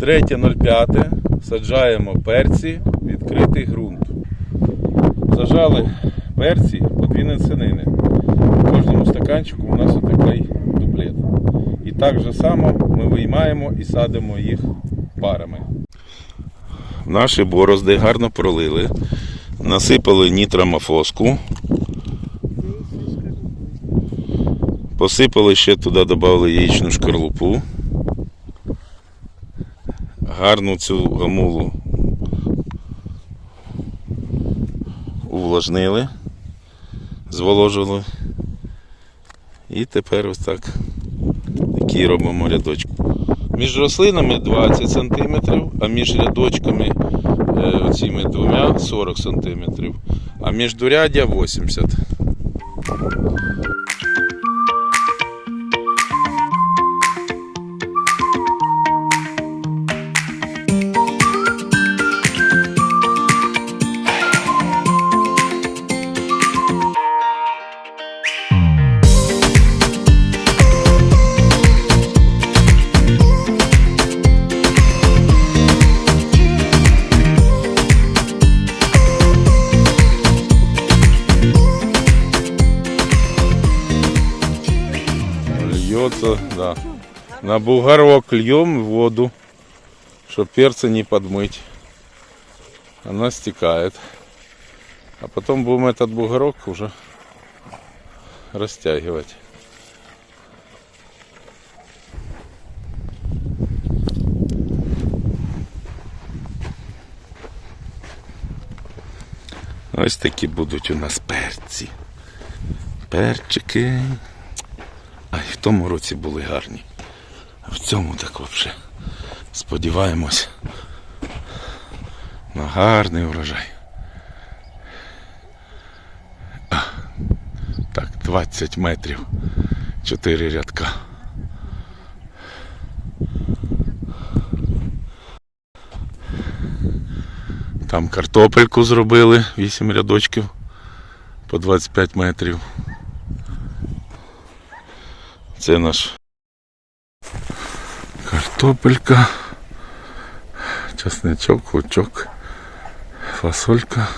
3.05 саджаємо перці відкритий ґрунт. Зажали перці по дві насінини. В кожному стаканчику у нас отакий дуплет. І так же само ми виймаємо і садимо їх парами. Наші борозди гарно пролили, насипали нітрамофоску, посипали ще туди, додали яєчну шкарлупу. Гарну цю гамулу увлажнили, зволожили. І тепер ось так такі робимо рядочки. Між рослинами 20 см, а між рядочками е, цими двома 40 см, а між дурядя 80 Льется, да. На бугорок льем воду, чтобы перца не подмыть. Она стекает. А потом будем этот бугорок уже растягивать. Ось такі будуть у нас перці. Перчики. Ай, в тому році були гарні. А в цьому так взагалі. Сподіваємось на гарний урожай. А, Так, 20 метрів. 4 рядка. Там картопельку зробили 8 рядочків по 25 метрів. Це наш картопелька, часничок, лучок, фасолька.